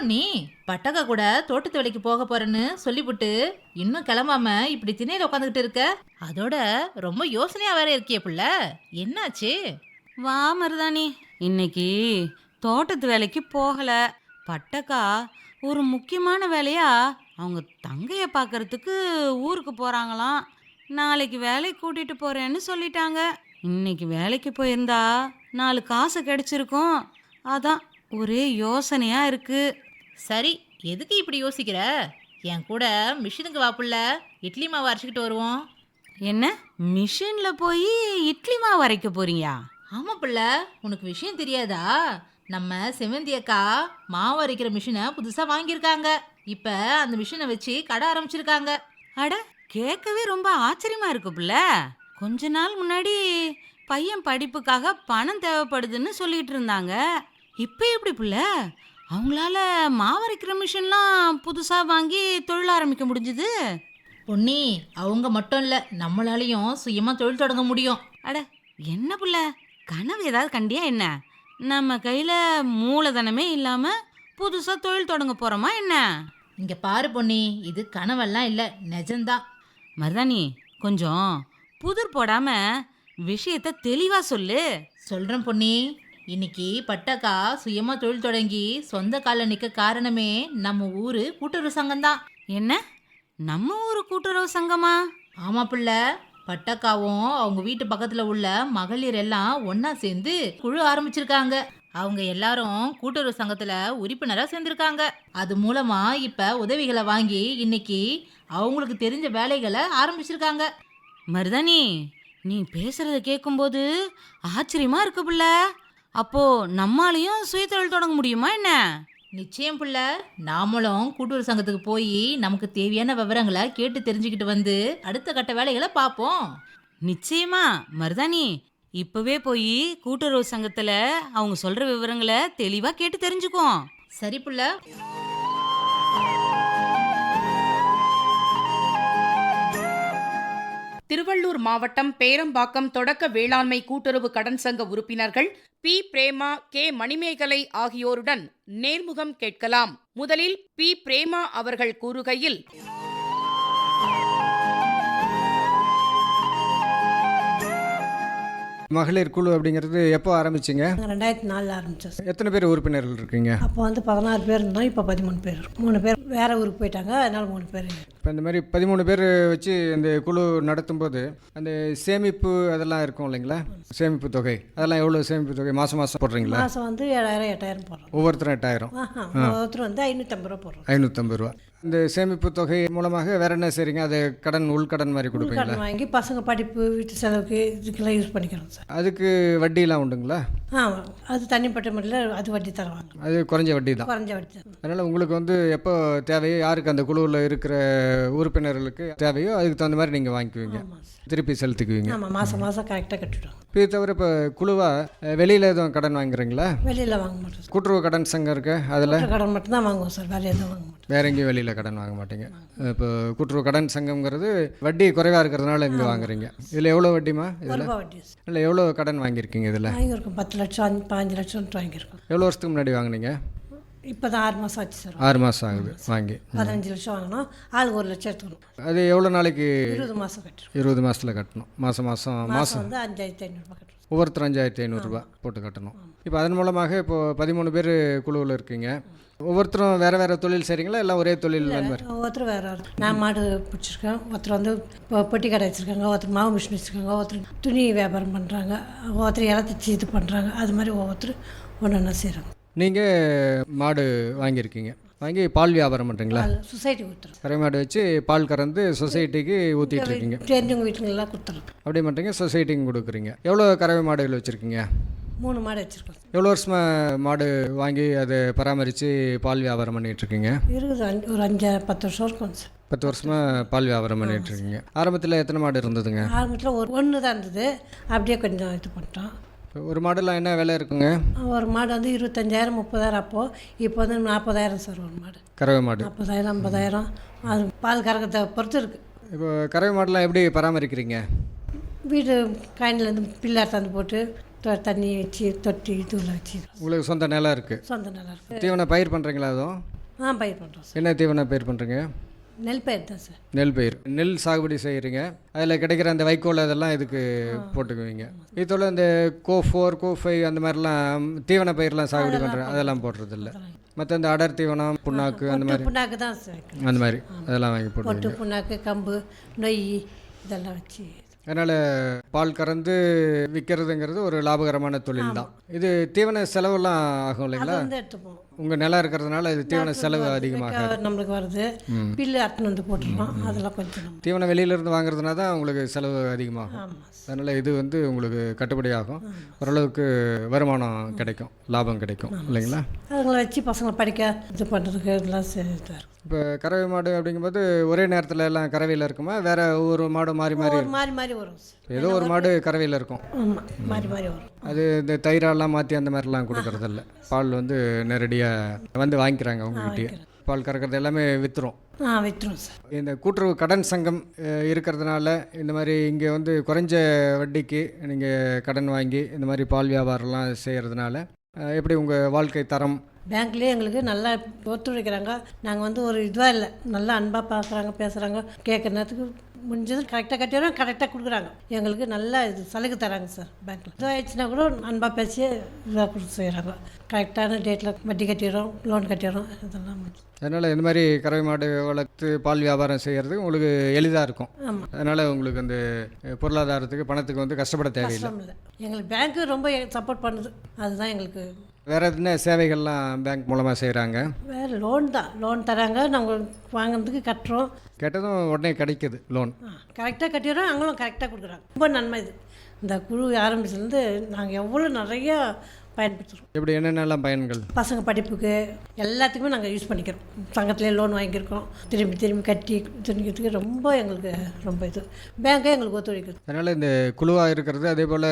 என்ன பொண்ணி பட்டக்கா கூட தோட்டத்து வேலைக்கு போக போறேன்னு சொல்லிவிட்டு இன்னும் கிளம்பாம இப்படி திணையில உட்காந்துக்கிட்டு இருக்க? அதோட ரொம்ப யோசனையா வேற இருக்கிய புள்ள. என்னாச்சு? வா மருதாணி. இன்னைக்கு தோட்டத்து வேலைக்கு போகல. பட்டக்கா ஒரு முக்கியமான வேலையா? அவங்க தங்கைய பார்க்கறதுக்கு ஊருக்கு போறாங்களாம். நாளைக்கு வேலைக்கு கூட்டிட்டு போறேன்னு சொல்லிட்டாங்க. இன்னைக்கு வேலைக்கு போயிருந்தா நாலு காசு கிடைச்சிருக்கும். அதான் ஒரே யோசனையா இருக்கு. சரி எதுக்கு இப்படி யோசிக்கிற? என் கூட மிஷினுக்கு வா புள்ள இட்லி மாவு அரைச்சிக்கிட்டு வருவோம். என்ன? மிஷின்ல போய் இட்லி மாவு அரைக்க போறீங்க ஆமா புள்ள உனக்கு விஷயம் தெரியாதா? நம்ம செவந்தி அக்கா மாவு அரைக்கிற மிஷினை புதுசா வாங்கியிருக்காங்க. இப்ப அந்த மிஷினை வச்சு கடை ஆரம்பிச்சிருக்காங்க. அட கேட்கவே ரொம்ப ஆச்சரியமா இருக்கு புள்ள. கொஞ்ச நாள் முன்னாடி பையன் படிப்புக்காக பணம் தேவைப்படுதுன்னு சொல்லிட்டு இருந்தாங்க. இப்போ எப்படி புள்ள? அவங்களால மாவரைக்கிற மிஷின்லாம் புதுசாக வாங்கி தொழில் ஆரம்பிக்க முடிஞ்சுது? பொன்னி அவங்க மட்டும் இல்ல நம்மளாலையும் சுயமா தொழில் தொடங்க முடியும். அட என்ன புள்ள? கனவு ஏதாவது கண்டியா என்ன? நம்ம கையில் மூலதனமே இல்லாமல் புதுசாக தொழில் தொடங்க போகிறோமா என்ன? இங்க பாரு பொன்னி இது கனவெல்லாம் இல்ல நிஜம்தான் மருதாணி கொஞ்சம் புதிர் போடாம விஷயத்த தெளிவாக சொல்லு. சொல்றேன் பொன்னி. இன்னைக்கு பட்டக்கா சுயமா தொழில் தொடங்கி சொந்த கால்ல நிக்க காரணமே நம்ம ஊரு கூட்டுறவு சங்கம்தான். என்ன? நம்ம ஊர் கூட்டுறவு சங்கமா? ஆமா பிள்ளை. பட்டக்காவும் அவங்க வீட்டு பக்கத்துல உள்ள மகளிர் எல்லாம் ஒண்ணா சேர்ந்து குழு ஆரம்பிச்சிருக்காங்க. அவங்க எல்லாரும் கூட்டுறவு சங்கத்துல உறுப்பினரா சேர்ந்திருக்காங்க. அது மூலமா இப்ப உதவிகளை வாங்கி இன்னைக்கு அவங்களுக்கு தெரிஞ்ச வேலைகளை ஆரம்பிச்சிருக்காங்க. மருதாணி நீ பேசுறத கேட்கும்போது ஆச்சரியமா இருக்கு புள்ள. அப்போ நம்மாலையும் சுயதொழில் தொடங்க முடியுமா என்ன? நிச்சயம் புள்ள. நாமளும் கூட்டுறவு சங்கத்துக்கு போய் நமக்கு தேவையான விவரங்களை கேட்டு தெரிஞ்சுக்கிட்டு வந்து அடுத்த கட்ட வேலைகளை பார்ப்போம் நிச்சயமா மருதாணி. இப்பவே போய் கூட்டுறவு சங்கத்துல அவங்க சொல்ற விவரங்களை தெளிவா கேட்டு தெரிஞ்சுக்கோ சரி புள்ள. திருவள்ளூர் மாவட்டம் பேரம்பாக்கம் தொடக்க வேளாண்மை கூட்டுறவு கடன் சங்க உறுப்பினர்கள் பி. பிரேமா கே. மணிமேகலை ஆகியோருடன் நேர்முகம் கேட்கலாம். முதலில் பி. பிரேமா அவர்கள் கூறுகையில் மகளிர் குழு அப்படிங்கிறது எப்போ ஆரம்பிச்சிங்க? ரெண்டாயிரத்தி நாலில் ஆரம்பித்தோம் சார். எத்தனை பேர் உறுப்பினர்கள் இருக்கீங்க? அப்போ வந்து பதினாறு பேர் இருந்தோம் இப்போ பதிமூணு பேர். இருக்கோம். மூணு பேர் வேற ஊருக்கு போயிட்டாங்க அதனால மூணு பேர் இப்போ இந்த மாதிரி பதிமூணு பேர் வச்சு இந்த குழு நடத்தும்போது அந்த சேமிப்பு அதெல்லாம் இருக்கும் இல்லைங்களா? சேமிப்பு தொகை. அதெல்லாம் எவ்வளோ சேமிப்பு தொகை? மாதம் மாதம் போடுறீங்களா? மாதம் வந்து ஏழாயிரம் எட்டாயிரம் போடுறோம். ஒவ்வொருத்தரும் எட்டாயிரம். ஆஹா ஒருத்தர் வந்து ஐநூற்றம்பது ரூபா போடுறோம். ஐநூற்றம்பது ரூபா. இந்த சேமிப்பு தொகை மூலமாக வேற என்ன செய்றீங்க? அது கடன் உள்கடன் மாதிரி கொடுப்பீங்களா? கடன் வாங்கி பசங்க படிப்பு வீட்டு செலவுக்கு இதுக்கெல்லாம் யூஸ் பண்ணிக்கிறோம் சார். அதுக்கு வட்டியெல்லாம் உண்டுங்களா? ஆ அது தனிப்பட்ட முறையில் அது வட்டி தருவாங்க. அது குறைஞ்ச வட்டி தான். குறைஞ்ச வட்டி தரும் அதனால் உங்களுக்கு வந்து எப்போ தேவையோ யாருக்கு அந்த குழுவில் இருக்கிற உறுப்பினர்களுக்கு தேவையோ அதுக்கு தகுந்த மாதிரி நீங்கள் வாங்கிக்குவீங்க. திருப்பி செலுத்திக்குவீங்க. ஆமாம் மாதம் மாதம் கரெக்டாக கட்டிவிடுவோம் இது தவிர இப்போ குழுவாக வெளியில் எதுவும் கடன் வாங்குறீங்களா? வெளியில் வாங்க மாட்டோம் கூட்டுறவு கடன் சங்கம் இருக்கு அதில்? கடன் மட்டும்தான் வாங்குவோம் சார் வேறு எதுவும் வாங்க மாட்டோம். வேற எங்கேயும் வெளியில் கடன் வாங்க மாட்டீங்க. இப்போ கூட்டுறவு கடன் சங்கம்ங்கிறது வட்டி குறைவாக இருக்கிறதுனால இங்கே வாங்குறீங்க. இதில் எவ்வளோ வட்டிமா இதில்? இல்லை எவ்வளோ கடன் வாங்கியிருக்கீங்க இதில்? வாங்கியிருக்கோம் பத்து லட்சம் பாஞ்சு லட்சம் வாங்கியிருக்கோம். எவ்வளோ வருஷத்துக்கு முன்னாடி வாங்குனீங்க? இப்போ தான் ஆறு மாதம் ஆச்சு சார். ஆறு மாதம் ஆகுது. வாங்கி. பதினஞ்சு லட்சம் வாங்கினோம். ஆளுக்கு ஒரு லட்சம் எடுத்துக்கணும். அது எவ்வளோ நாளைக்கு? இருபது மாதம் கட்டிருக்கோம் இருபது மாதத்தில் கட்டணும். மாதம் மாதம் மாதம் வந்து அஞ்சாயிரத்தி ஐநூறுரூபா கட்டுறோம் ஒவ்வொருத்தர் அஞ்சாயிரத்தி ஐநூறுரூபா போட்டு கட்டணும். இப்போ அதன் மூலமாக இப்போது பதிமூணு பேர் குழுவில் இருக்கீங்க. ஒவ்வொருத்தரும் வேறு வேறு தொழில் செய்கிறீங்களா எல்லாம் ஒரே தொழில் ஒருத்தர் வேறு வேறு. நான் மாடு பிடிச்சிருக்கேன். ஒருத்தர் வந்து இப்போ பெட்டி கடை வச்சுருக்காங்க. ஒருத்தர் மாவு மிஷின் வச்சுருக்காங்க. ஒருத்தர் துணி வியாபாரம் பண்ணுறாங்க ஒருத்தர் இலத்தச்சி இது பண்ணுறாங்க அது மாதிரி ஒவ்வொருத்தர் ஒன்று ஒன்றா செய்கிறாங்க நீங்கள் மாடு வாங்கியிருக்கீங்க. வாங்கி பால் வியாபாரம் பண்ணுறீங்களா சொசைட்டி கொடுத்துருவோம் கரை மாடு வச்சு பால் கறந்து சொசைட்டிக்கு ஊற்றிட்டு இருக்கீங்க தெரிஞ்சவங்க வீட்டுங்களெல்லாம் கொடுத்துருவோம் அப்படி பண்ணுறீங்க சொசைட்டிக்கு கொடுக்குறீங்க. எவ்வளோ கறவை மாடுகள் வச்சுருக்கீங்க? மூணு மாடு வச்சுருக்கோம். எவ்வளோ வருஷமாக மாடு வாங்கி அதை பராமரித்து பால் வியாபாரம் பண்ணிட்டு இருக்கீங்க இருக்குது அஞ்சு ஒரு அஞ்சு பத்து வருஷம் இருக்கும் சார். பத்து வருஷமாக பால் வியாபாரம் பண்ணிட்டு இருக்கீங்க ஆரம்பத்தில் எத்தனை மாடு இருந்ததுங்க? ஆரம்பத்தில் ஒரு ஒன்று தான் இருந்தது. அப்படியே கொஞ்சம் இது பண்ணிட்டோம். ஒரு மாடுலாம் என்ன விலை இருக்குங்க? ஒரு மாடு வந்து இருபத்தஞ்சாயிரம் முப்பதாயிரம் அப்போது இப்போ வந்து நாற்பதாயிரம் சார் ஒரு மாடு. கறவை மாடு. நாற்பதாயிரம் ஐம்பதாயிரம். அது பால் கறக்கிறத பொறுத்து இருக்குது இப்போ கறவை மாடுலாம் எப்படி பராமரிக்கிறீங்க? வீடு காயின்லேருந்து பிள்ளார் தந்து போட்டு தண்ணி வச்சு தொட்டி இதுல வச்சு. உங்களுக்கு சொந்த நிலம் இருக்குது சொந்த நல்லா இருக்குது தீவன பயிர் பண்ணுறீங்களா அதுவும்? ஆ பயிர் பண்ணுறோம் என்ன தீவன பயிர் பண்ணுறீங்க நெல் பயிர் தான் சார். நெல் பயிர். நெல் சாகுபடி செய்கிறீங்க அதில் கிடைக்கிற அந்த வைக்கோல் அதெல்லாம் இதுக்கு போட்டுக்குவீங்க. இதோட இந்த கோ ஃபோர் கோ ஃபைவ் அந்த மாதிரிலாம் தீவன பயிர்லாம் சாகுபடி பண்ணுற அதெல்லாம் போடுறதில்ல. மற்ற இந்த அடர் தீவனம் புண்ணாக்கு அந்த மாதிரி. புண்ணாக்கு தான் சார். அந்த மாதிரி. அதெல்லாம் வாங்கி பொட்டு புண்ணாக்கு கம்பு நொய் இதெல்லாம் வச்சு அதனால் பால் கறந்து விற்கிறதுங்கிறது ஒரு லாபகரமான தொழில் தான் இது தீவன செலவெல்லாம் ஆகும் இல்லைங்களா? உங்கள் நிலம் இருக்கிறதுனால இது தீவன செலவு அதிகமாக நம்மளுக்கு வருது. பில்லு அட்டுன்னு வந்து போட்டுருவோம். அதெல்லாம் கொஞ்சம் தீவனம் வெளியிலேருந்து வாங்குறதுனா தான் உங்களுக்கு செலவு அதிகமாகும். அதனால் இது வந்து உங்களுக்கு கட்டுப்படி ஆகும். ஓரளவுக்கு வருமானம் கிடைக்கும் லாபம் கிடைக்கும் இல்லைங்களா? அதுங்களை வச்சு பசங்களை படிக்க இது பண்ணுறதுக்கு இதெல்லாம் செய்து இப்போ கறவை மாடு அப்படிங்கும்போது ஒரே நேரத்தில் எல்லாம் கறவையில் இருக்குமா? வேற ஒவ்வொரு மாடு மாறி மாறி ஒரு மாறி மாறி வரும் ஏதோ ஒரு மாடு கறவையில் இருக்கும். ஆமாம் மாறி மாறி வரும். அது இந்த தயிரெல்லாம் மாற்றி அந்த மாதிரிலாம் கொடுக்கறதில்ல. பால் வந்து நேரடியாக வந்து வாங்கிக்கிறாங்க உங்ககிட்டயே பால் கறக்கிறது எல்லாமே விற்றுரும் ஆ விட்டுரும் சார் இந்த கூட்டுறவு கடன் சங்கம் இருக்கிறதுனால இந்த மாதிரி இங்கே வந்து குறைஞ்ச வட்டிக்கு நீங்கள் கடன் வாங்கி இந்த மாதிரி பால் வியாபாரம்லாம் செய்கிறதுனால எப்படி உங்கள் வாழ்க்கை தரம் பேங்க்லேயே எங்களுக்கு நல்லா ஒத்துழைக்கிறாங்க. நாங்கள் வந்து ஒரு இதுவாக இல்லை. நல்லா அன்பாக பார்க்குறாங்க பேசுகிறாங்க கேட்குற நேரத்துக்கு முடிஞ்சது கரெக்டாக கட்டிடுறோம். கரெக்டாக கொடுக்குறாங்க. எங்களுக்கு நல்லா இது சலுகை தராங்க சார் பேங்க்கில் இதுவாகிடுச்சுன்னா கூட அன்பாக பேசி இதாக கொடுத்து செய்கிறாங்க கரெக்டான டேட்டில் வட்டி கட்டிடுறோம் லோன் கட்டிடுறோம். இதெல்லாம். அதனால் இந்த மாதிரி கறவை மாடு வளர்த்து பால் வியாபாரம் செய்கிறது உங்களுக்கு எளிதாக இருக்கும். ஆமாம் அதனால் உங்களுக்கு அந்த பொருளாதாரத்துக்கு பணத்துக்கு வந்து கஷ்டப்பட தேவையில்லை. எங்களுக்கு பேங்க்கு ரொம்ப சப்போர்ட் பண்ணுது. அதுதான் எங்களுக்கு வேறு என்ன சேவைகள்லாம் பேங்க் மூலமாக செய்கிறாங்க வேறு லோன் தான். லோன் தராங்க. நாங்கள் வாங்குறதுக்கு கட்டுறோம். கேட்டதும் உடனே கிடைக்குது லோன் கரெக்டாக கட்டிடுறோம். அவங்களும் கரெக்டாக கொடுக்குறாங்க. ரொம்ப நன்மை இது. இந்த குழு ஆரம்பிச்சதுலேருந்து நாங்கள் எவ்வளோ நிறையா பயன்படுத்துகிறோம் இப்படி என்னென்னலாம் பயன்கள்? பசங்க படிப்புக்கு எல்லாத்துக்குமே நாங்கள் யூஸ் பண்ணிக்கிறோம். சங்கத்திலே லோன் வாங்கியிருக்கோம். திரும்பி திரும்பி கட்டி துணிக்கிறதுக்கு ரொம்ப எங்களுக்கு ரொம்ப இது. பேங்கே எங்களுக்கு ஒத்துழைக்குது. அதனால் இந்த குழுவாக இருக்கிறது அதே போல்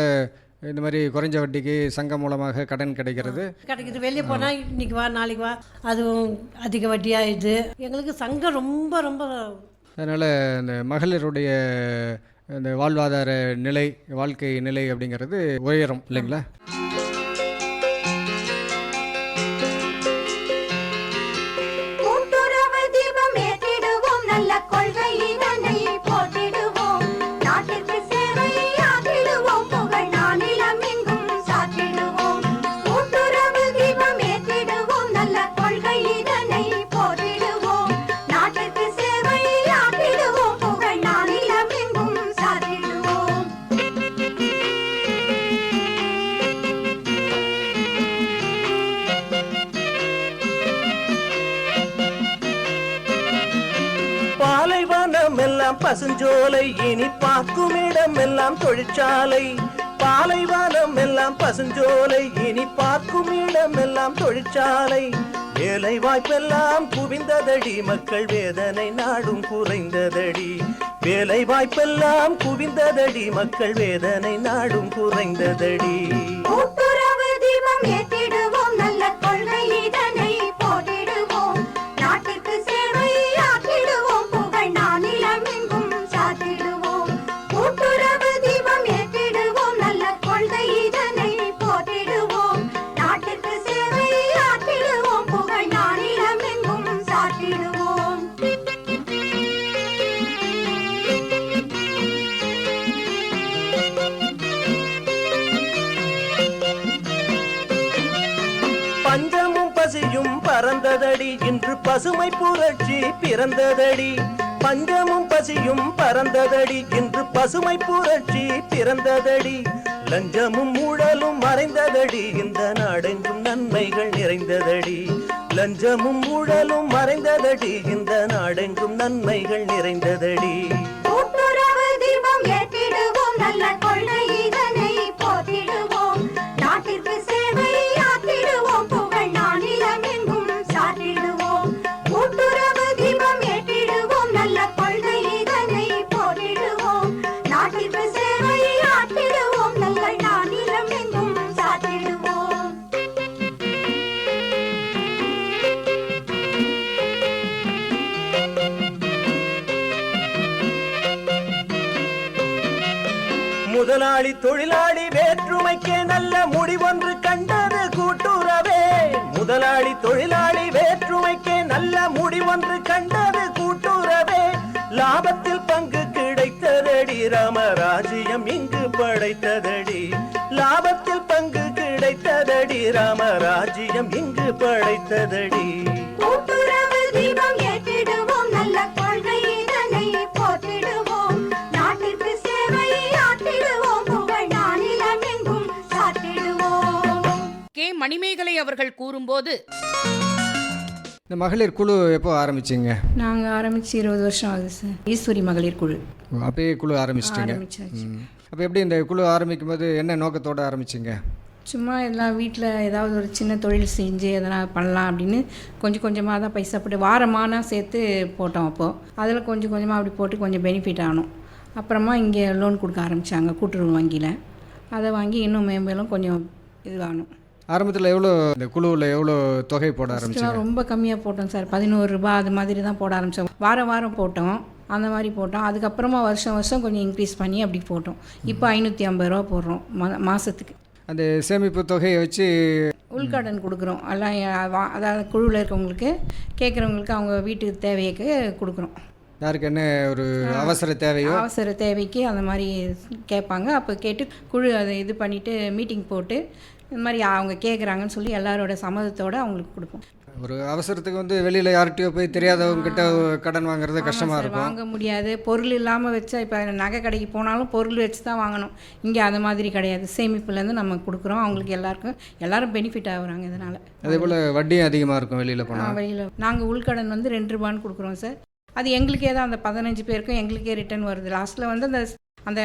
இந்த மாதிரி குறைஞ்ச வட்டிக்கு சங்கம் மூலமாக கடன் கிடைக்கிறது. கிடைக்குது வெளியே போனால் இன்னைக்கு வா நாளைக்கு வா அதுவும் அதிக வட்டியாக இது எங்களுக்கு சங்கம் ரொம்ப ரொம்ப அதனால் இந்த மகளிருடைய இந்த வாழ்வாதார நிலை வாழ்க்கை நிலை அப்படிங்கிறது உயரும் இல்லைங்களா? தொழிற்சாலை பாலைவனம் எல்லாம் பசுஞ்சோலை இனி பார்க்கும் இடம் எல்லாம் தொழிற்சாலை. வேலை வாய்ப்பெல்லாம் குவிந்ததடி மக்கள் வேதனை நாடும் குறைந்ததடி. வேலை வாய்ப்பெல்லாம் குவிந்ததடி மக்கள் வேதனை நாடும் குறைந்ததடி. பசுமை புரட்சி பிறந்ததடி. பஞ்சமும் பசியும் பறந்ததடி. இன்று பசுமை புரட்சி பிறந்ததடி. லஞ்சமும் ஊழலும் மறைந்ததடி. இந்த நாடெங்கும் நன்மைகள் நிறைந்ததடி. லஞ்சமும் ஊழலும் மறைந்ததடி. இந்த நாடெங்கும் நன்மைகள் நிறைந்ததடி. தீபம் நல்ல கொள்ளையில் தொழிலாளி வேற்றுமைக்கே நல்ல முடிவொன்று கண்டது கூட்டுறவே. முதலாளி தொழிலாளி வேற்றுமைக்கே நல்ல முடிவொன்று கண்டது கூட்டுறவே. லாபத்தில் பங்கு கிடைத்ததடி ராமராஜ்யம் இங்கு படைத்ததடி. லாபத்தில் பங்கு கிடைத்ததடி ராமராஜ்யம் இங்கு படைத்ததடி. கூட்டுறவே. மணிமேகலை அவர்கள் கூறும்போது இந்த மகளிர் குழு எப்போ ஆரம்பிச்சிங்க? நாங்கள் ஆரம்பித்து இருபது வருஷம் ஆகுது சார். ஈஸ்வரி மகளிர் குழு. அப்பயே குழு ஆரம்பிச்சிட்டிங்க. ஆரம்பிச்சாச்சு. அப்போ எப்படி இந்த குழு ஆரம்பிக்கும் போது என்ன நோக்கத்தோடு ஆரம்பிச்சிங்க? சும்மா எல்லாம் வீட்டில் ஏதாவது ஒரு சின்ன தொழில் செஞ்சு எதனா பண்ணலாம் அப்படின்னு கொஞ்சம் கொஞ்சமாக தான் பைசா போட்டு வாரமானா சேர்த்து போட்டோம் அப்போது அதில் கொஞ்சம் கொஞ்சமாக அப்படி போட்டு கொஞ்சம் பெனிஃபிட் ஆனோம். அப்புறமா இங்கே லோன் கொடுக்க ஆரம்பித்தாங்க கூட்டுறவு வங்கியில். அதை வாங்கி இன்னும் மேம்பேலும் கொஞ்சம் இதுவாகணும் ஆரம்பத்தில் எவ்வளோ இந்த குழுவில் எவ்வளோ தொகை போட ஆரம்பிச்சிங்க? ரொம்ப கம்மியாக போட்டோம் சார். பதினோரு ரூபாய் அது மாதிரி தான் போட ஆரம்பித்தோம் வாரம் வாரம் போட்டோம். அந்த மாதிரி போட்டோம். அதுக்கப்புறமா வருஷம் வருஷம் கொஞ்சம் இன்க்ரீஸ் பண்ணி அப்படி போட்டோம். இப்போ ஐநூற்றி ஐம்பது ரூபா போடுறோம் மா மாதத்துக்கு அந்த சேமிப்பு தொகையை வச்சு உள்கடன் கொடுக்குறோம். எல்லாம் அதாவது குழுவில் இருக்கவங்களுக்கு கேட்குறவங்களுக்கு அவங்க வீட்டுக்கு தேவைக்கு கொடுக்குறோம். யாருக்கு என்ன ஒரு அவசர தேவையோ? அவசர தேவைக்கு அந்த மாதிரி கேட்பாங்க. அப்போ கேட்டு குழு அதை இது பண்ணிவிட்டு மீட்டிங் போட்டு இந்த மாதிரி அவங்க கேட்குறாங்கன்னு சொல்லி எல்லாரோட சம்மதத்தோடு அவங்களுக்கு கொடுப்போம். ஒரு அவசரத்துக்கு வந்து வெளியில் யார்கிட்டயோ போய் தெரியாதவங்க கிட்ட கடன் வாங்குறது கஷ்டமாக இருக்கும். வாங்க முடியாது. பொருள் இல்லாமல் வச்சா இப்போ நகை கடைக்கு போனாலும் பொருள் வச்சு தான் வாங்கணும். இங்கே அது மாதிரி கிடையாது. சேமிப்புலேருந்து நம்ம கொடுக்குறோம். அவங்களுக்கு எல்லாருக்கும் எல்லாரும் பெனிஃபிட் ஆகுறாங்க இதனால். அதே போல் வட்டியும் அதிகமாக இருக்கும் வெளியில் போனால் வெளியில். நாங்கள் உள்கடன் வந்து ரெண்டு ரூபான்னு கொடுக்குறோம் சார். அது எங்களுக்கே தான். அந்த பதினஞ்சு பேருக்கும் எங்களுக்கே ரிட்டர்ன் வருது. லாஸ்ட்டில் வந்து அந்த அந்த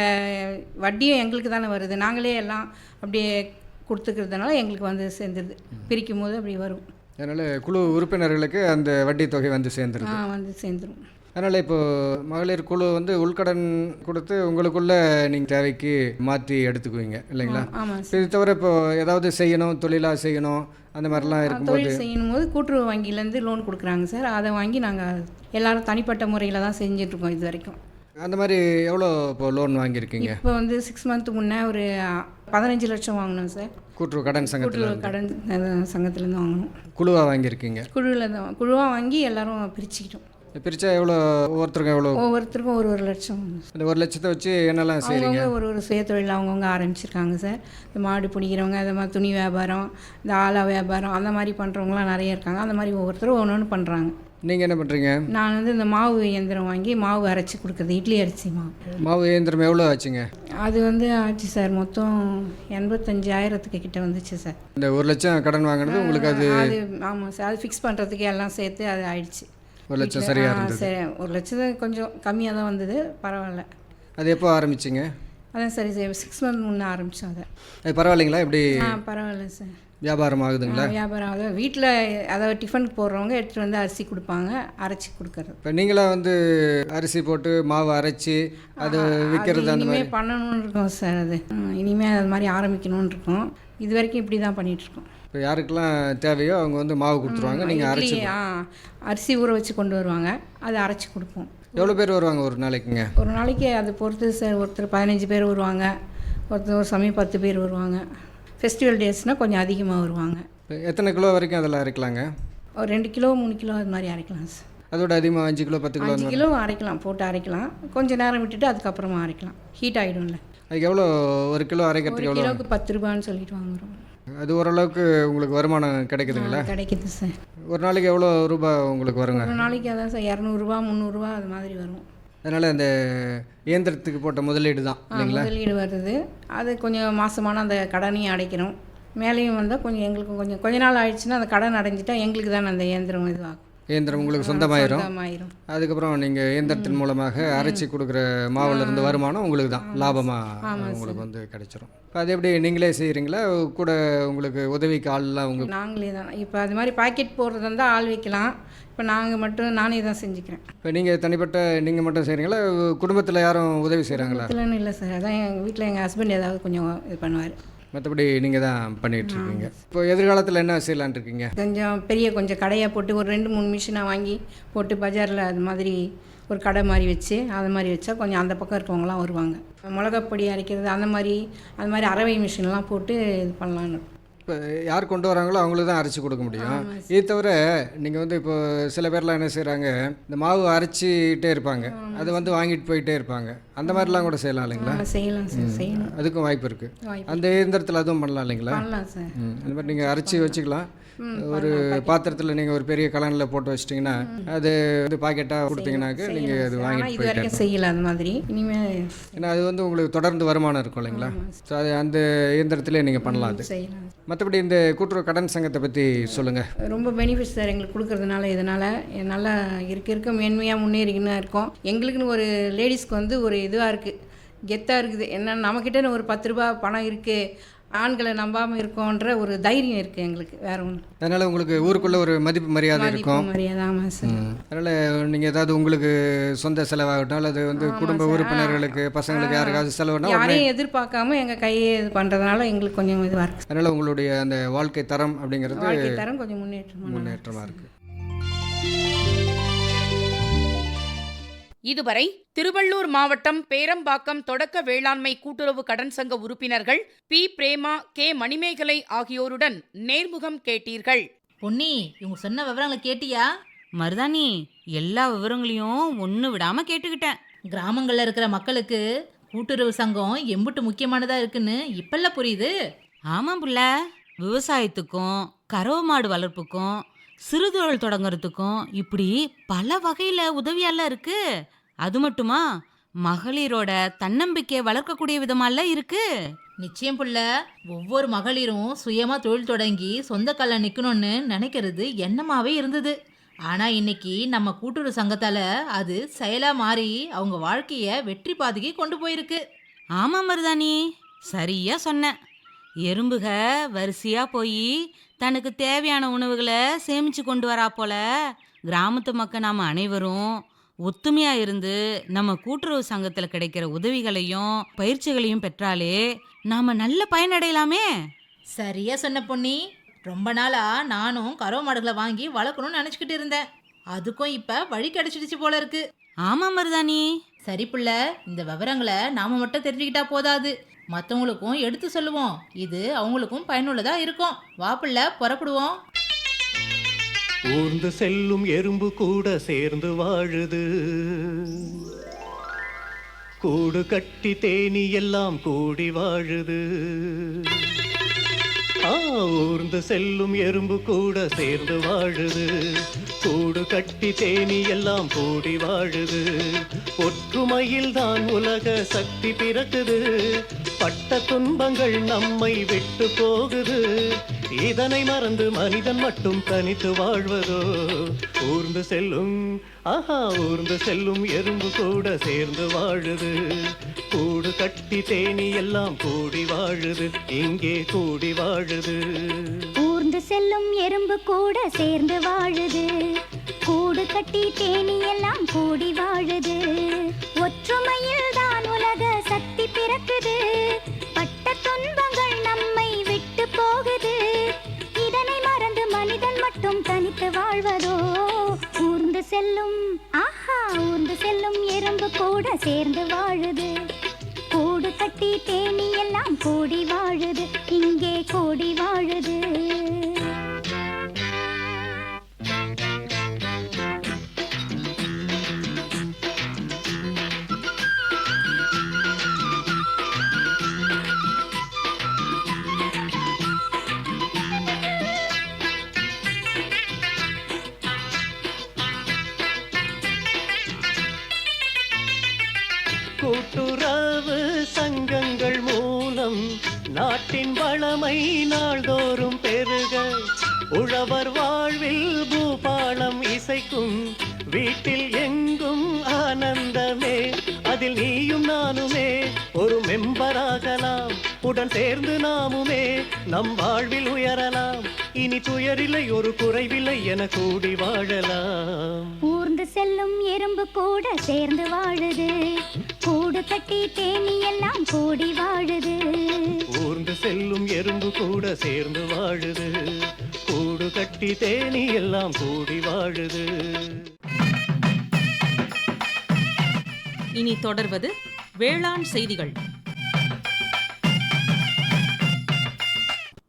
வட்டியும் எங்களுக்கு தானே வருது. நாங்களே எல்லாம் அப்படியே கொடுத்துக்கிறதுனால எங்களுக்கு வந்து சேர்ந்துருது. பிரிக்கும் போது அப்படி வரும். அதனால் குழு உறுப்பினர்களுக்கு அந்த வட்டி தொகை வந்து சேர்ந்துருது. ஆ வந்து சேர்ந்துரும். அதனால் இப்போ மகளிர் குழு வந்து உள்கடன் கொடுத்து உங்களுக்குள்ள நீங்கள் தேவைக்கு மாற்றி எடுத்துக்குவீங்க இல்லைங்களா? ஆமாம் இது தவிர இப்போ ஏதாவது செய்யணும் தொழிலாக செய்யணும் அந்த மாதிரிலாம் இருக்கும்போது தொழில் செய்யணும் போது கூட்டுறவு வங்கியிலேருந்து லோன் கொடுக்குறாங்க சார். அதை வாங்கி நாங்கள் எல்லாரும் தனிப்பட்ட முறையில் தான் செஞ்சிட்ருக்கோம் இது வரைக்கும். அந்த மாதிரி எவ்வளோ இப்போ லோன் வாங்கியிருக்கீங்க? இப்போ வந்து சிக்ஸ் மந்த் முன்னே ஒரு பதினஞ்சு லட்சம் வாங்கினோம் சார். கூட்டுறவு கடன் சங்கத்தில் கடன் சங்கத்துலேருந்து வாங்கினோம். குழுவாக வாங்கியிருக்கீங்க? குழுவில் தான் குழுவாக வாங்கி எல்லாரும் பிரிச்சுக்கிட்டோம். பிரித்தா எவ்வளோ ஒவ்வொருத்தருக்கும் எவ்வளோ? ஒவ்வொருத்தருக்கும் ஒரு ஒரு லட்சம். இந்த ஒரு லட்சத்தை வச்சு என்னெல்லாம் செய்கிறீங்க ஒரு ஒரு சுயதொழில் அவங்கவுங்க ஆரம்பிச்சிருக்காங்க சார். இந்த மாடு பிடிக்கிறவங்க அந்த மாதிரி துணி வியாபாரம் இந்த ஆலா வியாபாரம் அந்த மாதிரி பண்ணுறவங்களாம் நிறைய இருக்காங்க. அந்த மாதிரி ஒவ்வொருத்தரும் ஒன்று ஒன்று பண்ணுறாங்க நீங்கள் என்ன பண்ணுறீங்க நான் வந்து இந்த மாவு இயந்திரம் வாங்கி மாவு அரைச்சி கொடுக்குறது இட்லி அரிசி மாவு. மாவு இயந்திரம் எவ்வளோ ஆச்சுங்க? அது வந்து ஆச்சு சார் மொத்தம் எண்பத்தஞ்சாயிரத்துக்கு கிட்ட வந்துச்சு சார். இந்த ஒரு லட்சம் கடன் வாங்கினது உங்களுக்கு அது அது ஆமாம் சார் அது ஃபிக்ஸ் பண்ணுறதுக்கு எல்லாம் சேர்த்து அது ஆயிடுச்சு. ஒரு லட்சம் சரியா இருந்தது. சரி ஒரு லட்சம் கொஞ்சம் கம்மியாக தான் வந்தது பரவாயில்ல. அது எப்போ ஆரம்பிச்சிங்க? அதான் சரி சரி சிக்ஸ் மந்த் முன்னே ஆரம்பித்தோம் அதை. அது பரவாயில்லைங்களா? எப்படி ஆ பரவாயில்ல சார். வியாபாரம் ஆகுதுங்களா? வியாபாரம் அதாவது வீட்டில் அதாவது டிஃபனுக்கு போடுறவங்க எடுத்துகிட்டு வந்து அரிசி கொடுப்பாங்க அரைச்சி கொடுக்கறது. இப்போ நீங்களா வந்து அரிசி போட்டு மாவு அரைச்சி அது விற்கிறது அந்த மாதிரி? பண்ணணும்னு இருக்கோம் சார் அது. இனிமேல் அது மாதிரி ஆரம்பிக்கணும்னு இருக்கோம். இது வரைக்கும் இப்படி தான் பண்ணிகிட்ருக்கோம் இப்போ யாருக்கெல்லாம் தேவையோ அவங்க வந்து மாவு கொடுத்துருவாங்க நீங்கள் அரைச்சி அரிசி ஊற வச்சு கொண்டு வருவாங்க அதை அரைச்சி கொடுப்போம். எவ்வளோ பேர் வருவாங்க ஒரு நாளைக்குங்க? ஒரு நாளைக்கு அது பொறுத்து சார் ஒருத்தர் பதினஞ்சு பேர் வருவாங்க ஒருத்தர் ஒரு சமயம் பத்து பேர் வருவாங்க. ஃபெஸ்டிவல் டேஸ்னால் கொஞ்சம் அதிகமாக வருவாங்க. எத்தனை கிலோ வரைக்கும் அதில் அரைக்கலாங்க? ஒரு ரெண்டு கிலோ மூணு கிலோ அது மாதிரி அரைக்கலாம் சார் அதோட அதிகமாக அஞ்சு கிலோ பத்து கிலோ அஞ்சு கிலோ அரைக்கலாம் போட்டு அரைக்கலாம். கொஞ்ச நேரம் விட்டுட்டு அதுக்கப்புறமா அரைக்கலாம். ஹீட் ஆகிடும்ல அதுக்கு எவ்வளோ ஒரு கிலோ அரைக்கிறதுக்கு எவ்வளோ? கிலோவுக்கு பத்து ரூபான்னு சொல்லிட்டு வாங்குறோம். அது ஓரளவுக்கு உங்களுக்கு வருமானம் கிடைக்குதுங்களா? கிடைக்குது சார் ஒரு நாளைக்கு எவ்வளோ ரூபாய் உங்களுக்கு வருங்க? ஒரு நாளைக்கு அதான் சார் இரநூறுபா முந்நூறுரூவா அது மாதிரி வரும். அதனால் அந்த இயந்திரத்துக்கு போட்ட முதலீடு தான் இல்லைங்களா? முதலீடு வருது. அது கொஞ்சம் மாசமான அந்த கடனையும் அடைக்கிறோம் மேலேயும் வந்தால் கொஞ்சம் எங்களுக்கு கொஞ்சம் கொஞ்ச நாள் ஆயிடுச்சுன்னா அந்த கடன் அடைஞ்சிட்டா எங்களுக்கு தானே அந்த இயந்திரம் இதுவாகும். இயந்திரம் உங்களுக்கு சொந்தமாயிரும். அதுக்கப்புறம் நீங்கள் இயந்திரத்தின் மூலமாக அரைச்சி கொடுக்குற மாவுல இருந்து வருமானம் உங்களுக்கு தான். லாபமாக உங்களுக்கு வந்து கிடைச்சிரும். இப்போ அது எப்படி நீங்களே செய்கிறீங்களா கூட உங்களுக்கு உதவிக்கு ஆள்லாம் உங்க நாங்களே தான். இப்போ அது மாதிரி பாக்கெட் போடுறது இருந்தால் ஆள் வைக்கலாம். இப்போ நாங்கள் மட்டும் நானே தான் செஞ்சுக்கிறேன். இப்போ நீங்கள் தனிப்பட்ட நீங்கள் மட்டும் செய்கிறீங்களா குடும்பத்தில் யாரும் உதவி செய்கிறாங்களா இல்லைன்னு இல்லை சார். அதான் எங்கள் வீட்டில் எங்கள் ஹஸ்பண்ட் ஏதாவது கொஞ்சம் இது பண்ணுவார். மற்றபடி நீங்கள் தான் பண்ணிகிட்டு இருக்கீங்க. இப்போ எதிர்காலத்தில் என்ன செய்யலான்னு இருக்கீங்க? கொஞ்சம் பெரிய கொஞ்சம் கடையாக போட்டு ஒரு ரெண்டு மூணு மிஷினை வாங்கி போட்டு பஜாரில் அது மாதிரி ஒரு கடை மாதிரி வச்சு அது மாதிரி வச்சா கொஞ்சம் அந்த பக்கம் இருக்கவங்களாம் வருவாங்க. மிளகாப் பொடி அரைக்கிறது அந்த மாதிரி அந்த மாதிரி அரவை மிஷின்லாம் போட்டு இது பண்ணலான்னு இப்போ யார் கொண்டு வராங்களோ அவங்களுக்கு தான் அரைச்சி கொடுக்க முடியும். இது தவிர நீங்கள் வந்து இப்போ சில பேர்லாம் என்ன செய்கிறாங்க இந்த மாவு அரைச்சிட்டே இருப்பாங்க. அதை வந்து வாங்கிட்டு போயிட்டே இருப்பாங்க. அந்த மாதிரிலாம் கூட செய்யலாம் இல்லைங்களா? செய்யலாம் அதுக்கும் வாய்ப்பு இருக்குது அந்த இயந்திரத்தில் அதுவும் பண்ணலாம் இல்லைங்களா? அந்த மாதிரி நீங்கள் அரைச்சி வச்சுக்கலாம். ஒரு பாத்திரத்தில் நீங்கள் ஒரு பெரிய கலனில் போட்டு வச்சிட்டிங்கன்னா அது வந்து பாக்கெட்டாக கொடுத்தீங்கன்னாக்க நீங்கள் அது வாங்கிட்டு இது போயிட்டே வரைக்கும் செய்யலை அந்த மாதிரி. இனிமேல் ஏன்னா அது வந்து உங்களுக்கு தொடர்ந்து வருமானம் இருக்கும் இல்லைங்களா? ஸோ அது அந்த இயந்திரத்திலே நீங்கள் பண்ணலாம் அது. மற்றபடி இந்த கூட்டுறவு கடன் சங்கத்தை பற்றி சொல்லுங்கள் ரொம்ப பெனிஃபிட்ஸ் சார் எங்களுக்கு கொடுக்கறதுனால இதனால் நல்லா இருக்க இருக்க மேன்மையாக முன்னேறிக்கின்னு இருக்கோம். எங்களுக்குன்னு ஒரு லேடிஸ்க்கு வந்து ஒரு இதுவாக இருக்குது கெத்தாக இருக்குது. என்ன நம்மக்கிட்ட ஒரு பத்து ரூபா பணம் இருக்குது ஆண்களை நம்பாமல் இருக்கோன்ற ஒரு தைரியம் இருக்குது எங்களுக்கு வேற ஒன்று அதனால் உங்களுக்கு ஊருக்குள்ளே ஒரு மதிப்பு மரியாதை இருக்கும். மரியாதை ஆமாம் சார். அதனால் நீங்கள் ஏதாவது உங்களுக்கு சொந்த செலவாகட்டும் அல்லது வந்து குடும்ப உறுப்பினர்களுக்கு பசங்களுக்கு யாருக்காவது செலவுனா யாரையும் எதிர்பார்க்காம எங்கள் கையை இது பண்ணுறதுனால எங்களுக்கு கொஞ்சம் இதுவாக இருக்குது அதனால் உங்களுடைய அந்த வாழ்க்கை தரம் அப்படிங்கிறது வாழ்க்கை தரம் கொஞ்சம் முன்னேற்றம் முன்னேற்றமாக இருக்குது இதுவரை திருவள்ளூர் மாவட்டம் பேரம்பாக்கம் தொடக்க வேளாண்மை கூட்டுறவு கடன் சங்க உறுப்பினர்கள் பி. பிரேமா கே. மணிமேகலை ஆகியோருடன் நேர்முகம் கேட்டீர்கள். பொன்னி இவங்க சொன்ன விவரங்களை கேட்டியா? மருதாணி எல்லா விவரங்களையும் ஒன்று விடாம கேட்டுக்கிட்டேன். கிராமங்கள்ல இருக்கிற மக்களுக்கு கூட்டுறவு சங்கம் எம்புட்டு முக்கியமானதா இருக்குன்னு இப்பெல்லாம் புரியுது. ஆமாம் புள்ள. விவசாயத்துக்கும் கறவை மாடு வளர்ப்புக்கும் சிறுதொழில் தொடங்குறதுக்கும் இப்படி பல வகையில் உதவியால இருக்கு. அது மட்டுமா? மகளிரோட தன்னம்பிக்கையை வளர்க்கக்கூடிய விதமால இருக்கு. நிச்சயம் புள்ள. ஒவ்வொரு மகளிரும் சுயமா தொழில் தொடங்கி சொந்த கால்ல நிக்கணும்னு நினைக்கிறது எண்ணமாவே இருந்தது. ஆனா இன்னைக்கு நம்ம கூட்டுறவு சங்கத்தால அது செயலா மாறி அவங்க வாழ்க்கைய வெற்றி பாதைக்கு கொண்டு போயிருக்கு. ஆமாம் மருதாணி. சரியா சொன்ன. எறும்புக வரிசையா போய் தனக்கு தேவையான உணவுகளை சேமிச்சு கொண்டு வரா போல கிராமத்து மக்கள் நாம் அனைவரும் ஒத்துமையா இருந்து நம்ம கூட்டுறவு சங்கத்தில் கிடைக்கிற உதவிகளையும் பயிற்சிகளையும் பெற்றாலே நாம நல்ல பயனடையலாமே சரியா சொன்ன பொன்னி. ரொம்ப நாளா நானும் கறவை மாடுகளை வாங்கி வளர்க்கணும்னு நினச்சிக்கிட்டு இருந்தேன். அதுக்கும் இப்போ வழி கிடைச்சிடுச்சு போல இருக்கு. ஆமாம் மருதாணி. சரி புள்ள இந்த விவரங்களை நாம மட்டும் தெரிஞ்சுக்கிட்டா போதாது. மற்றவங்களுக்கும் எடுத்து சொல்லுவோம். இது அவங்களுக்கும் பயனுள்ளதா இருக்கும். வா புறப்படுவோம். ஊர்ந்து செல்லும் எறும்பு கூட சேர்ந்து வாழுது. கூடு கட்டி தேனி எல்லாம் கூடி வாழுது. ஊர்ந்து செல்லும் எறும்பு கூட சேர்ந்து வாழுது. கூடு கட்டி தேனி எல்லாம் கூடி வாழுது. ஒற்றுமையில் தான் உலக சக்தி பிறக்குது. பட்ட துன்பங்கள் நம்மை விட்டு போகுது. இதனை மறந்து மனிதன் மட்டும் தனித்து வாழ்வதோ? ஊர்ந்து செல்லும் ஆஹா ஊர்ந்து செல்லும் எறும்பு கூட சேர்ந்து வாழுது. கூடு கட்டி தேனி எல்லாம் கூடி வாழுது இங்கே கூடி வாழுது. ஊர்ந்து செல்லும் எறும்பு கூட சேர்ந்து வாழுது. கூடு கட்டி தேனி எல்லாம் கூடி வாழுது. செல்லும். ஆஹா ஊர்ந்து செல்லும் எறும்பு கூட சேர்ந்து வாழுது. கூடு கட்டி தேனி எல்லாம் கூடி வாழுது. உழவர் வாழ்வில் பூபாளம் இசைக்கும் வீட்டில் எங்கும் ஆனந்தமே. அதில் நீயும் நானுமே ஒரு மெம்பராகலாம். உடன் சேர்ந்து நாமுமே நம் வாழ்வில் உயரலாம். இனி துயரில்லை ஒரு குறைவில்லை என கூடி வாழலாம். ஊர்ந்து செல்லும் எறும்பு கூட சேர்ந்து வாழுது. கூடு கட்டி தேனி எல்லாம் கூடி வாழுது. ஊர்ந்து செல்லும் எறும்பு கூட சேர்ந்து வாழுது. கூடு கட்டி தேனி எல்லாம் கூடி வாழுது. இனி தொடர்வது வேளாண் செய்திகள்.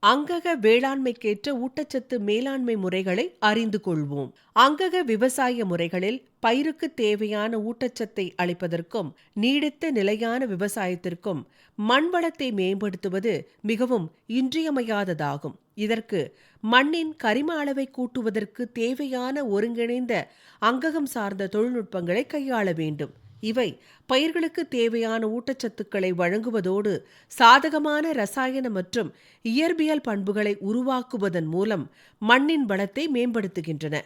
அங்கக வேளாண்மைக்கேற்ற ஊட்டச்சத்து மேலாண்மை முறைகளை அறிந்து கொள்வோம். அங்கக விவசாய முறைகளில் பயிருக்கு தேவையான ஊட்டச்சத்தை அளிப்பதற்கும் நீடித்த நிலையான விவசாயத்திற்கும் மண்வளத்தை மேம்படுத்துவது மிகவும் இன்றியமையாததாகும். இதற்கு மண்ணின் கரிம அளவை கூட்டுவதற்கு தேவையான ஒருங்கிணைந்த அங்ககம் சார்ந்த தொழில்நுட்பங்களை கையாள வேண்டும். இவை பயிர்களுக்கு தேவையான ஊட்டச்சத்துக்களை வழங்குவதோடு சாதகமான ரசாயன மற்றும் இயற்பியல் பண்புகளை உருவாக்குவதன் மூலம் மண்ணின் வளத்தை மேம்படுத்துகின்றன.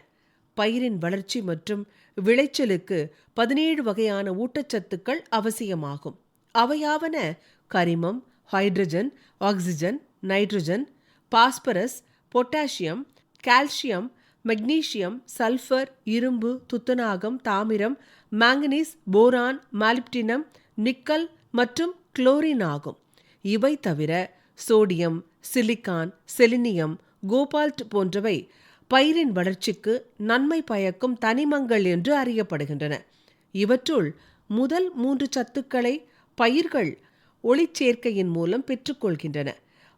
பயிரின் வளர்ச்சி மற்றும் விளைச்சலுக்கு பதினேழு வகையான ஊட்டச்சத்துக்கள் அவசியமாகும். அவையாவன கரிமம் hydrogen oxygen nitrogen phosphorus potassium calcium magnesium sulphur இரும்பு துத்தநாகம் தாமிரம் மாங்கனீஸ் போரான் மாலிப்டினம் நிக்கல் மற்றும் குளோரின் ஆகும். இவை தவிர சோடியம் சிலிக்கான் செலினியம் கோபால்ட் போன்றவை பயிரின் வளர்ச்சிக்கு நன்மை பயக்கும் தனிமங்கள் என்று அறியப்படுகின்றன. இவற்றுள் முதல் மூன்று சத்துக்களை பயிர்கள் ஒளிச்சேர்க்கையின் மூலம் பெற்றுக்கொள்கின்றன.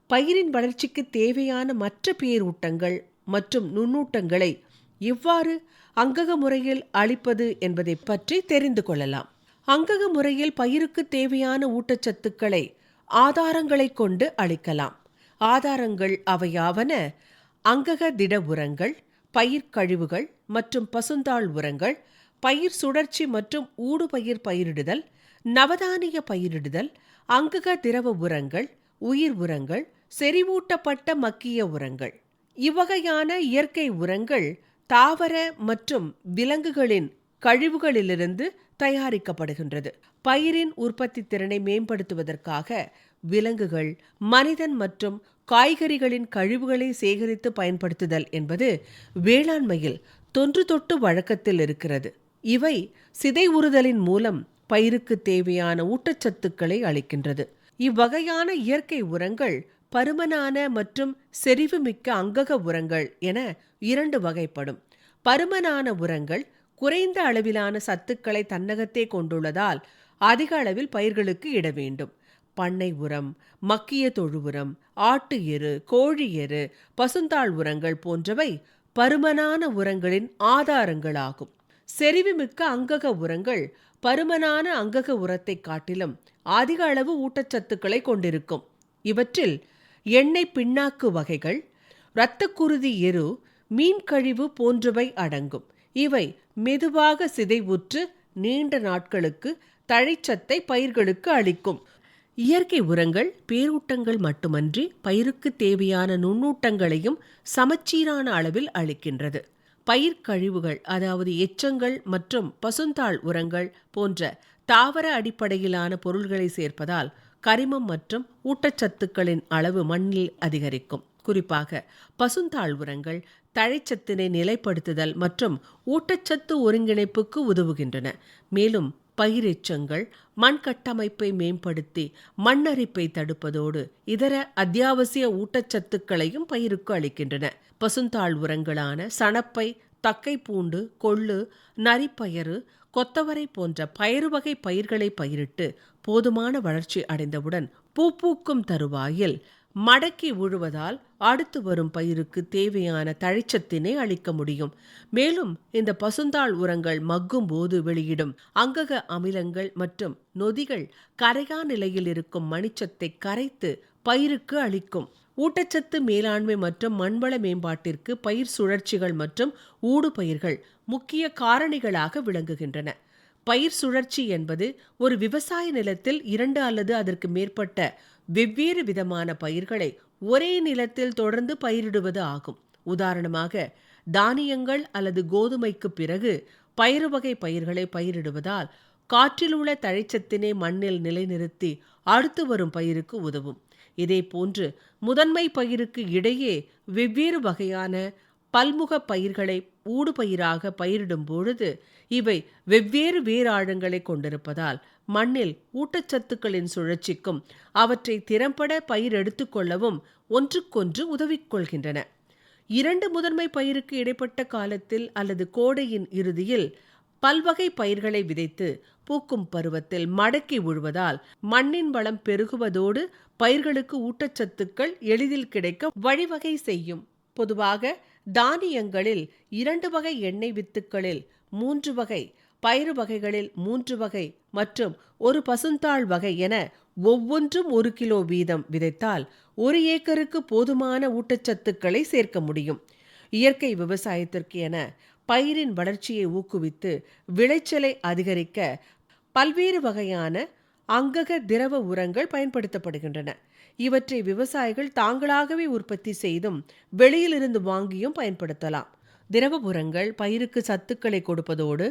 பயிரின் வளர்ச்சிக்கு தேவையான மற்ற பேரூட்டங்கள் மற்றும் நுண்ணூட்டங்களை இவ்வாறு அங்கக முறையில் அளிப்பது என்பதை பற்றி தெரிந்து கொள்ளலாம். அங்கக முறையில் பயிருக்கு தேவையான ஊட்டச்சத்துக்களை ஆதாரங்களை கொண்டு அளிக்கலாம் ஆதாரங்கள் அவையாவன அங்கக திட உரங்கள் பயிர் கழிவுகள் மற்றும் பசுந்தாள் உரங்கள் பயிர் சுழற்சி மற்றும் ஊடுபயிர் பயிரிடுதல் நவதானிய பயிரிடுதல் அங்கக திரவ உரங்கள் உயிர் உரங்கள் செறிவூட்டப்பட்ட மக்கிய உரங்கள். இவ்வகையான இயற்கை உரங்கள் தாவர மற்றும் விலங்குகளின் கழிவுகளிலிருந்து தயாரிக்கப்படுகின்றது. பயிரின் உற்பத்தி திறனை மேம்படுத்துவதற்காக விலங்குகள் மனிதன் மற்றும் காய்கறிகளின் கழிவுகளை சேகரித்து பயன்படுத்துதல் என்பது வேளாண்மையில் தொன்று தொட்டு வழக்கத்தில் இருக்கிறது. இவை சிதை உறுதலின் மூலம் பயிருக்கு தேவையான ஊட்டச்சத்துக்களை அளிக்கின்றது. இவ்வகையான இயற்கை உரங்கள் பருமனான மற்றும் செறிவுமிக்க அங்கக உரங்கள் என இரண்டு வகைப்படும். பருமனான உரங்கள் குறைந்த அளவிலான சத்துக்களை தன்னகத்தே கொண்டுள்ளதால் அதிக அளவில் பயிர்களுக்கு இட வேண்டும். பண்ணை உரம் மக்கிய தொழு உரம் ஆட்டு எரு கோழி எரு பசுந்தாள் உரங்கள் போன்றவை பருமனான உரங்களின் ஆதாரங்களாகும். செறிவுமிக்க அங்கக உரங்கள் பருமனான அங்கக உரத்தை காட்டிலும் அதிக அளவு ஊட்டச்சத்துக்களை கொண்டிருக்கும். இவற்றில் எண்ணெய் பிண்ணாக்கு வகைகள் இரத்தக்குருதி எரு மீன் கழிவு போன்றவை அடங்கும். இவை மெதுவாக சிதைவுற்று நீண்ட நாட்களுக்கு தழைச்சத்தை பயிர்களுக்கு அளிக்கும். இயற்கை உரங்கள் பேரூட்டங்கள் மட்டுமன்றி பயிருக்கு தேவையான நுண்ணூட்டங்களையும் சமச்சீரான அளவில் அளிக்கின்றது. பயிர் கழிவுகள் அதாவது எச்சங்கள் மற்றும் பசுந்தாள் உரங்கள் போன்ற தாவர அடிப்படையிலான பொருள்களை சேர்ப்பதால் கரிமம் மற்றும் ஊட்டச்சத்துக்களின் அளவு மண்ணில் அதிகரிக்கும். குறிப்பாக பசுந்தாள் உரங்கள் தழைச்சத்தினை நிலைப்படுத்துதல் மற்றும் ஊட்டச்சத்து ஒருங்கிணைப்புக்கு உதவுகின்றன. மேலும் பயிரெச்சங்கள் மண் கட்டமைப்பை மேம்படுத்தி மண்ணரிப்பை தடுப்பதோடு இதர அத்தியாவசிய ஊட்டச்சத்துக்களையும் பயிருக்கு அளிக்கின்றன. பசுந்தாள் உரங்களான சணப்பை தக்கைப்பூண்டு கொள்ளு நரிப்பயறு கொத்தவரை போன்ற பயறு வகை பயிர்களை பயிரிட்டு போதுமான வளர்ச்சி அடைந்தவுடன் பூ பூக்கும் தருவாயில் மடக்கி உழுவதால் அடுத்து வரும் பயிருக்கு தேவையான தழைச்சத்தினை அளிக்க முடியும். மேலும் இந்த பசுந்தாள் உரங்கள் மக்கும் போது வெளியிடும் அங்கக அமிலங்கள் மற்றும் நொதிகள் கரையா நிலையில் இருக்கும் மணிச்சத்தை கரைத்து பயிருக்கு அளிக்கும். ஊட்டச்சத்து மேலாண்மை மற்றும் மண்வள மேம்பாட்டிற்கு பயிர் சுழற்சிகள் மற்றும் ஊடுபயிர்கள் முக்கிய காரணிகளாக விளங்குகின்றன. பயிர் சுழற்சி என்பது ஒரு விவசாய நிலத்தில் இரண்டு அல்லது அதற்கு மேற்பட்ட வெவ்வேறு விதமான பயிர்களை ஒரே நிலத்தில் தொடர்ந்து பயிரிடுவது ஆகும். உதாரணமாக தானியங்கள் அல்லது கோதுமைக்கு பிறகு பயிறு வகை பயிர்களை பயிரிடுவதால் காற்றில் உள்ள தழைச்சத்தினை மண்ணில் நிலைநிறுத்தி அடுத்து வரும் பயிருக்கு உதவும். இதேபோன்று முதன்மை பயிருக்கு இடையே வெவ்வேறு வகையான பல்முக பயிர்களை ஊடுபயிராக பயிரிடும் பொழுது இவை வெவ்வேறு வேராழங்களை கொண்டிருப்பதால் மண்ணில் ஊட்டச்சத்துக்களின் சுழற்சிக்கும் அவற்றை திறம்பட பயிர் எடுத்துக்கொள்ளவும் ஒன்றுக்கொன்று உதவிக்கொள்கின்றன இரண்டு முதன்மை பயிருக்கு இடைப்பட்ட காலத்தில் அல்லது கோடையின் இறுதியில் பல்வகை பயிர்களை விதைத்து பூக்கும் பருவத்தில் மடக்கி உழுவதால் மண்ணின் வளம் பெருகுவதோடு பயிர்களுக்கு ஊட்டச்சத்துக்கள் எளிதில் கிடைக்க வழிவகை செய்யும். பொதுவாக தானியங்களில் இரண்டு வகை எண்ணெய் வித்துக்களில் மூன்று வகை பயிறு வகைகளில் மூன்று வகை மற்றும் ஒரு பசுந்தாள் வகை என ஒவ்வொன்றும் ஒரு கிலோ வீதம் விதைத்தால் ஒரு ஏக்கருக்கு போதுமான ஊட்டச்சத்துக்களை சேர்க்க முடியும். இயற்கை விவசாயத்திற்கு என பயிரின் வளர்ச்சியை ஊக்குவித்து விளைச்சலை அதிகரிக்க பல்வேறு வகையான அங்கக திரவ உரங்கள் பயன்படுத்தப்படுகின்றன. இவற்றை விவசாயிகள் தாங்களாகவே உற்பத்தி செய்தும் வெளியிலிருந்து வாங்கியும் பயன்படுத்தலாம். திரவ உரங்கள் பயிருக்கு சத்துக்களை கொடுப்பதோடு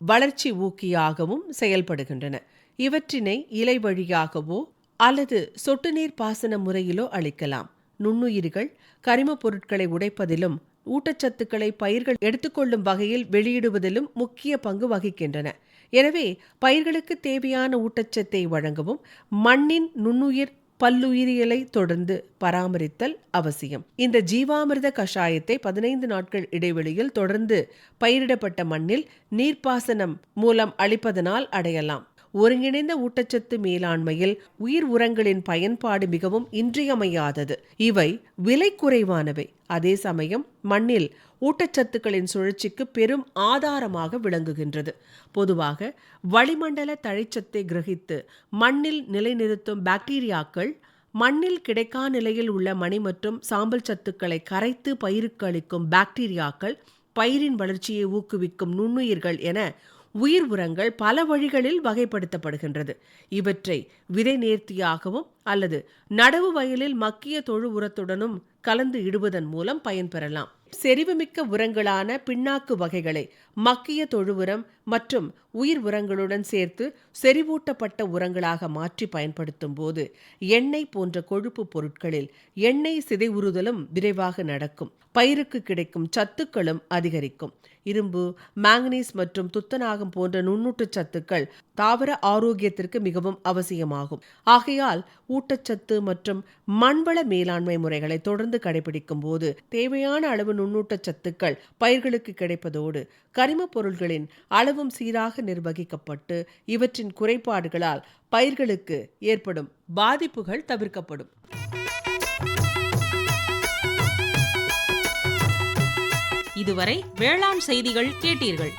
வளர்ச்சி ஊக்கியாகவும் செயல்படுகின்றன. இவற்றினை இலை வழியாகவோ அல்லது சொட்டு நீர் பாசன முறையிலோ அளிக்கலாம் நுண்ணுயிர்கள் கரிமப் பொருட்களை உடைப்பதிலும் ஊட்டச்சத்துக்களை பயிர்கள் எடுத்துக்கொள்ளும் வகையில் வெளியிடுவதிலும் முக்கிய பங்கு வகிக்கின்றன. எனவே பயிர்களுக்கு தேவையான ஊட்டச்சத்தை வழங்கவும் மண்ணின் நுண்ணுயிர் பல்லுயிரியலை தொடர்ந்து பராமரித்தல் அவசியம். இந்த ஜீவாமிர்த கஷாயத்தை பதினைந்து நாட்கள் இடைவெளியில் தொடர்ந்து பயிரிடப்பட்ட மண்ணில் நீர்ப்பாசனம் மூலம் அளிப்பதனால் அடையலாம். ஒருங்கிணைந்த ஊட்டச்சத்து மேலாண்மையில் உயிர் உரங்களின் பயன்பாடு மிகவும் இன்றியமையாதது. இவை விலை குறைவானவை. அதே சமயம் மண்ணில் ஊட்டச்சத்துக்களின் சுழற்சிக்கு பெரும் ஆதாரமாக விளங்குகின்றது. பொதுவாக வளிமண்டல தழைச்சத்தை கிரகித்து மண்ணில் நிலைநிறுத்தும் பாக்டீரியாக்கள் மண்ணில் கிடைக்கா நிலையில் உள்ள மணி மற்றும் சாம்பல் சத்துக்களை கரைத்து பயிருக்கு அளிக்கும் பாக்டீரியாக்கள் பயிரின் வளர்ச்சியை ஊக்குவிக்கும் நுண்ணுயிர்கள் என உயிர் உரங்கள் பல வழிகளில் வகைப்படுத்தப்படுகின்றது. இவற்றை விதை நேர்த்தியாகவும் அல்லது நடவு வயலில் மக்கிய தொழு உரத்துடனும் கலந்து இடுவதன் மூலம் பயன்பெறலாம். செறிவுமிக்க உரங்களான பிண்ணாக்கு வகைகளை மக்கிய தொழு உரம் மற்றும் உயிர் உரங்களுடன் சேர்த்து செறிவூட்டப்பட்ட உரங்களாக மாற்றி பயன்படுத்தும் போது எண்ணெய் போன்ற கொழுப்பு பொருட்களில் எண்ணெய் சிதைவுறுதலும் விரைவாக நடக்கும். பயிருக்கு கிடைக்கும் சத்துக்களும் அதிகரிக்கும். இரும்பு மாங்கனீஸ் மற்றும் துத்தநாகம் போன்ற நுண்ணூட்டச் சத்துக்கள் தாவர ஆரோக்கியத்திற்கு மிகவும் அவசியமாகும். ஆகையால் ஊட்டச்சத்து மற்றும் மண்வள மேலாண்மை முறைகளை தொடர்ந்து கடைபிடிக்கும் போது தேவையான அளவு நுண்ணூட்டச் சத்துக்கள் பயிர்களுக்கு கிடைப்பதோடு கரிமப் பொருள்களின் அளவும் சீராக நிர்வகிக்கப்பட்டு இவற்றின் குறைபாடுகளால் பயிர்களுக்கு ஏற்படும் பாதிப்புகள் தவிர்க்கப்படும். இதுவரை வேளாண் செய்திகள் கேட்டீர்கள்.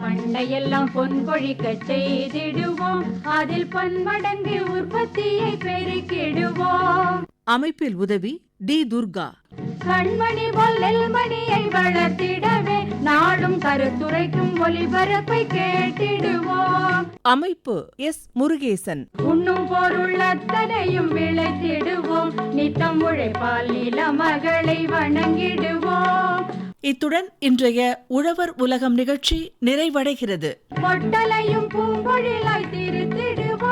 பண்டையெல்லாம் பொன் கொழிக்க செய்திடுவோம். அதில் பன்மடங்கு உற்பத்தியை பெருக்கிடுவோம். அமைப்பில் உதவி டி துர்கா. கண்மணி பொல்லல் மணியை வளர்த்திடவே நாடும் கருத்துரைக்கும் ஒளிபரப்பை கேட்டிடுவோம். அமைப்பு எஸ் முருகேசன். உண்ணும் பொருள் அத்தனையும் விளைத்திடுவோம். நித்தம் உழைப்பால் நில மகளை வணங்கிடுவோம். இத்துடன் இன்றைய உழவர் உலகம் நிகழ்ச்சி நிறைவடைகிறது. பொட்டலையும் திருத்திடுவோம்